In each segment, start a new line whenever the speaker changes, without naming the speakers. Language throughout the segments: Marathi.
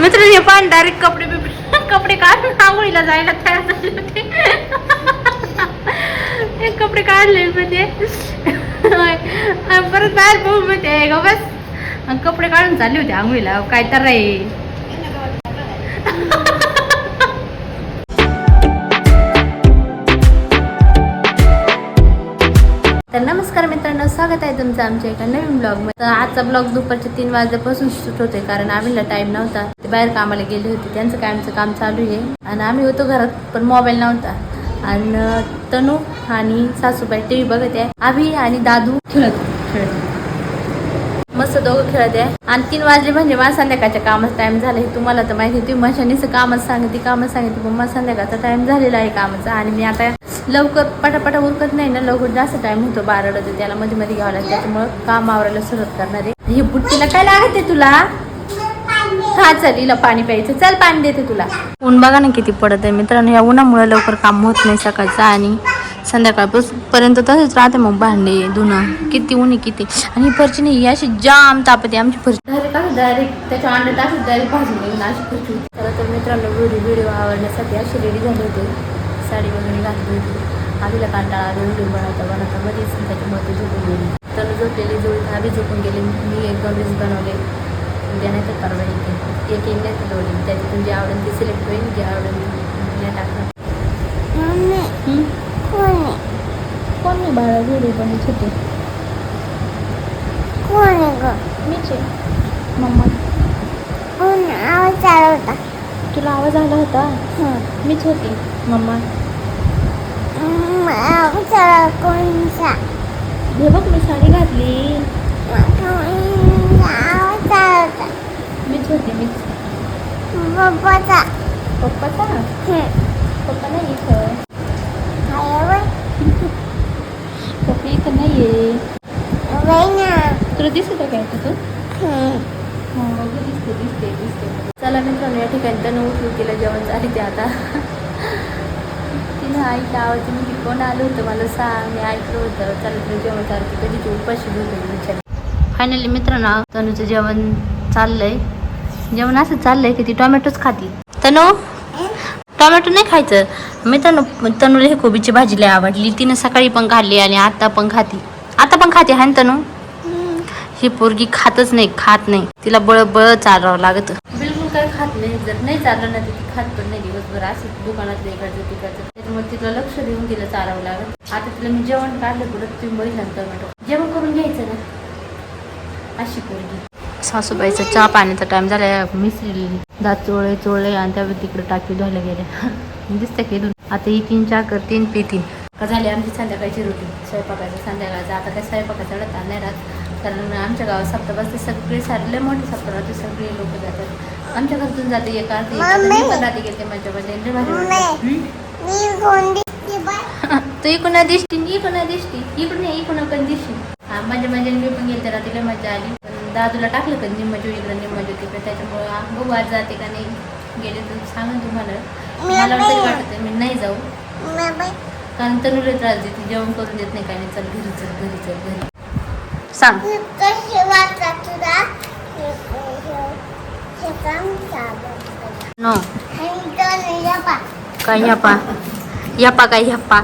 मित्र हे पण डायरेक्ट कपडे कपडे काढून आंघोळीला जायला तयार झाले होते. कपडे काढले म्हणजे परत बाहेर पाहू म्हणजे ग बस. कपडे काढून चालले होते आंघोळीला. काय तर रे. तर नमस्कार मित्रांनो स्वागत आहे तुमचं आमच्या एका नवीन ब्लॉगमध्ये तर आजचा ब्लॉग दुपारच्या तीन वाजल्यापासून शूट होते कारण आम्हीला टाइम नव्हता. ते बाहेर कामाला गेले होते. त्यांचं काय आमचं काम चालू आहे. आणि आम्ही होतो घरात पण मोबाईल नव्हता. आणि तनू आणि सासूबाई टी व्ही बघत आहे. आभी आणि दादू खेळत खेळत मस्त दोघं खेळत आहे. आणि तीन वाजले म्हणजे मला संध्याकाळच्या कामाचा टाइम झाला. हे तुम्हाला तर माहिती तुम्ही मशानीचं कामच सांगते कामच सांगते पण मला संध्याकाळचा टाइम झालेला आहे कामाचा. आणि मी आता लवकर पटापटा उरकत नाही ना लवकर जास्त टाइम होतो बारा होते त्याला मध्ये मध्ये घ्यावं लागतं. त्याच्यामुळं काम आवरायला सुरुवात करणार. आहे ही बुट्टीला काय लागत तुला? हा चल हिला पाणी प्यायचं. चल पाणी देते तुला. ऊन बघा ना किती पडत आहे मित्रांनो या उन्हामुळे लवकर काम होत नाही सकाळचं आणि संध्याकाळपासून पर्यंत तसेच राहते मग भांडे धुणं. किती ऊन आहे किती. आणि ही फरची नाही ही अशी जाम तापते. आमची फरची डायरेक्ट असं डायरेक्ट त्याच्या अंडे टाकून डायरेक्ट भाजून घेऊन अशी फरची तर तर मित्रांनो व्हिडिओ व्हिडिओ आवडण्यासाठी अशी रेडी झाले होते. साडी वगैरे घातली होती. आधीला कांटाळा आली व्हिडिओ बनवता बनवता मध्येच त्याच्यामुळे ती झोपून गेली. तर झोपलेली जोडी आधी झोपून गेली. मी एक दोन बनवले. उद्या नाही तर परवा येते. एक एक नाही तर दोन त्याच्यातून जे आवडेल ते सिलेक्ट होईल जे आवडेल ते नाही टाकणार? कोण नाही बाळा व्हिडिओ बनवत होते. मीच आहे. मम्मा. तुला आवाज आला होता? मीच होती. मम्मा. हे बघ मी साडी घातली मीच होती मीच पप्पाचा पप्पा नाही इथं पप्पा इथं नाही आहे तुला दिसत आहे काय तिथं हो दिसते दिसते दिसते. चला मित्रांनो या ठिकाणी तर उठून तिला जेवण झाली ते आता. तिने आईच्या आवाज कोण आलं होतं? मला सांग मी ऐकलं होतं. चला तुला जेवण चालते कधी ती उपाशी होते विचार. फायनली मित्रांनो तनूचं जेवण चाललंय. जेवण असं चाललंय की ती टोमॅटोच खाती. तनू? टोमॅटो नाही खायचं. मित्रांनो तनूला ही कोबीची भाजी लय आवडली. तिने सकाळी पण खाल्ली आणि आता पण खाती. आता पण खाते हा ना तनू? ही पोरगी खातच नाही खात नाही. तिला बळ बळ चालवावं लागत. बिलकुल काय खात नाही. जर नाही चाललं ना तर ती खात पण नाही दिवसभर. असं दुकानात इकडचं तिकडचं. त्याच्यामुळे तिला लक्ष देऊन तिला चालावं लागत आता तिला मी जेवण काढलं पुढं तुम्ही ना टोमॅटो जेवण करून घ्यायचं ना? अशी पोरगी. सासूबाईचा चहा पाण्याचा टाइम झाला मिसरी दात चोळले चोळले आणि त्यावर तिकडे टाकी धुवायला गेल्या. दिसतं की आता ही तीन चहा करतीन पितीन का झाली आमची संध्याकाळची रोटी स्वयंपाकाचं संध्याकाळचं. आता काय स्वयंपाकाचा डता नाही राहत. कारण आमच्या गावात सप्ताह सगळे सारले मोठे सप्ताह राहते सगळे लोक जातात. आमच्या घरातून जाते एक अर्धी राहते गेले माझ्या म्हणजे तू इकडून दिसती इकडून दिसती. इकडून इकडून पण दिसती हा म्हणजे म्हणजे मी पण गेले त्याला तिला मजा आली. पण दादूला टाकलं का निम्मजो इकडं निम्मजो तिकडे? त्याच्यामुळं बघू आज जाते का नाही. गेले तर सांगा तुम्हाला. मला तरी वाटत मी नाही जाऊ. कारण तनुला त्रास देते जेवण करून देत नाही काय नाही चल घरी चल घरी चल घरी. सांग. नो. काय यप्पा यप्पा काय यप्पा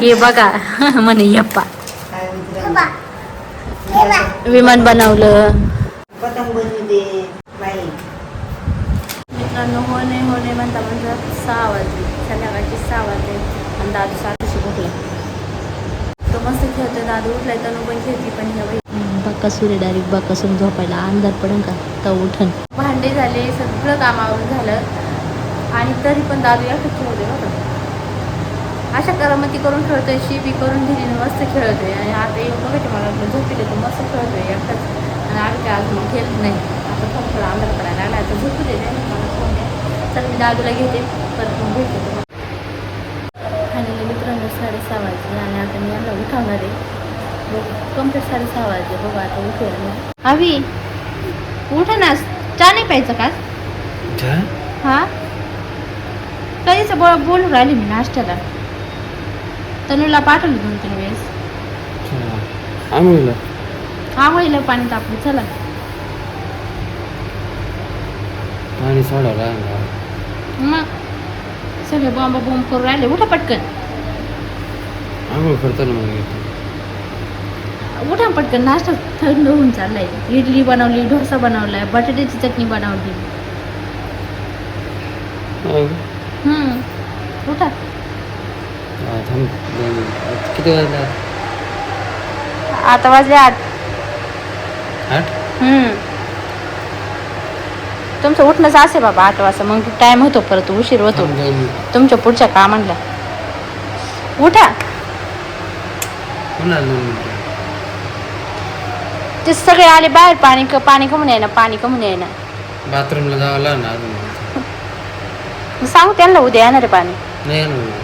हे बघा म्हणे यप्पा विमान बनवलं.
पतंग बनवते बाई
मित्रांनो होणे होणे म्हणता म्हणजे सहा वाजले. संध्याकाळचे सहा वाजले आणि दादू सातशी उठला तो मस्त खेळतोय. दादू उठलाय तर पण खेळती पण बाई. बक्कासूर आहे डायरेक्ट बक्कासूर झोपायला. अंधार पडेल का? तर उठन. भांडे झाले सगळं कामावरून झालं. आणि तरी पण दादू एकटं खेळतोय बघा अशा करामती करून खेळतोय शिबी करून दिली मस्त खेळतोय. आणि आता येऊन बघायचे मला झोपले तो मस्त खेळतोय एकटाच. आणि आम्ही काय आज मग खेळत नाही. आता थोडं थोडं अंधार पडायला लागला. आता झोपू दे मला फोन चल मी दादूला घेते. परत मग भेटते आणि मित्रांनो साडेसहा वाजले आणि आता मी यांना उठवणार आहे. कंप्लीट साडेसहा वाजले. बघू आता उठेल मग आवी उठ ना. चहा नाही प्यायचं का हा? कधीच बोल बोलून राहिली मी नाश्त्याला. तनुला पाठवलं दोन तीन वेळेस.
आंघोळीला?
आंघोळीला पाणी तापलं. चला.
पाणी सोडावं लागणार
मग सगळे बॉम्ब बॉम्ब करून राहिले. उठा पटकन.
आंघोळ करतो ना मग येतो.
उठा पटकन. नाश्ता थंड होऊन चाललाय. इडली बनवली डोसा बनवलाय बटाट्याची चटणी बनवली.
हो.
हम्म. उठा.
थांब. दोन मिनिटं. किती वाजले आता?
आता वाजले आठ.
आठ?
हम्म. तुमचं उठणंच असे बाबा आठ वाजता. मग टाइम होतो परत उशीर होतो.
थांब दोन मिनिटं.
तुमच्या पुढच्या कामांना उठा.
पुन्हा दोन मिनिटं.
ते सगळे आले बाहेर पाणी क पाणी कमून ना पाणी कमून ना
बाथरूमला जावं लागणार अजून.
मग सांगू त्यांना उद्या येणार आहे पाणी.
नाही येणार.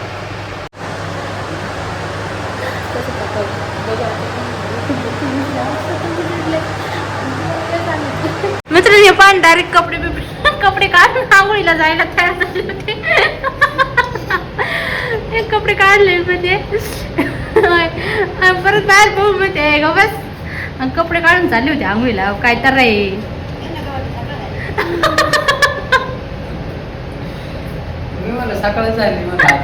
मित्र हे पाणी डायरेक्ट कपडे बिपडे कपडे काढून आंघोळीला जायला तयार झाले होते. हे कपडे काढले म्हणजे. आणि परत बाहेर पाहून म्हणजे ग बस. आणि कपडे काढून चालले होते आंघोळीला काय तर रे
मी म्हणलं सकाळच झाली
काय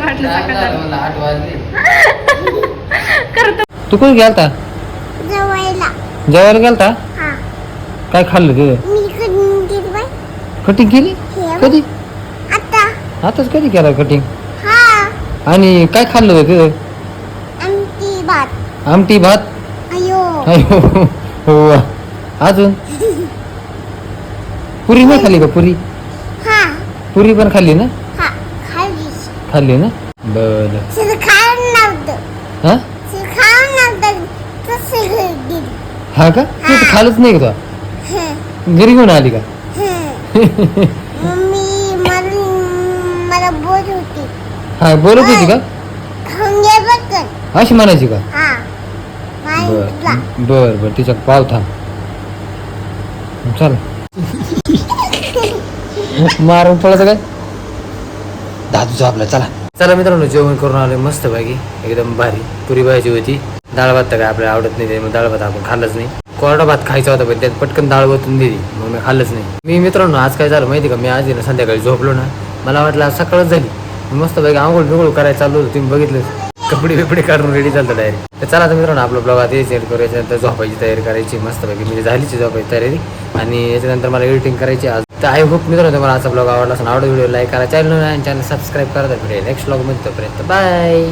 वाटलं सकाळ
आठ वाजले.
करतो.
तू कुठे गेलता?
जवायला
जेवायला गेलता?
हा.
काय खाल्लं
बाई.
कटिंग केली?
हे
कधी?
आता.
आताच कधी केला कटिंग?
हा.
आणि काय खाल्लं होतं आमटी भात.
अयो.
अयो. हो अजून? पुरी नाही खाल्ली का पुरी? पुरी पण खाल्ली ना?
हा खालीस
खाल्ली ना? बर.
सर खाऊन नव्हतं.
हा?
सर खाऊन नव्हतं. तसं गेली.
हा का? तू खालच नाही का? घरी घेऊन आली का?
मम्मी मला मला बोल होती.
हा बोलत होती का?
खाऊन घे बघ
अशी म्हणायची का?
हा.
बर. बर बर तिच्या पाव थांब. चल. मारून पळत काय दादू आपला चला. चला मित्रांनो जेवण करून आलो मस्त पैकी एकदम भारी. पुरी भाजी होती. डाळ भात तर काय आपल्याला आवडत नाही मग डाळ भात आपण खाल्लंच नाही. कोरडा भात खायचा होता पण त्यात पटकन डाळ वतून दिली. मग मी खाल्लंच नाही. मी मित्रांनो आज काय झालं माहिती का? मी आज ना संध्याकाळी झोपलो ना. मला वाटलं आज सकाळच झाली. मस्त भागी आंघोळ बिंघोळ करायला चाललो होतो. तुम्ही बघितलं कपडे बिपडे काढून रेडी झालं डायरेक्ट तर चला तर मित्रांनो आपलं ब्लॉग आता एडिट करायचं. नंतर झोपायची तयारी करायची मस्तपैकी म्हणजे झालीची झोपायची तयारी. आणि याच्यानंतर मला एडिटिंग करायची आज. तर आय होप मित्रांनो तुम्हाला आजचा ब्लॉग आवडला असं आवडतो व्हिडिओ लाईक करा चॅनल आणि चॅनल सबस्क्राईब करा तर नेक्स्ट ब्लॉगमध्ये तोपर्यंत. बाय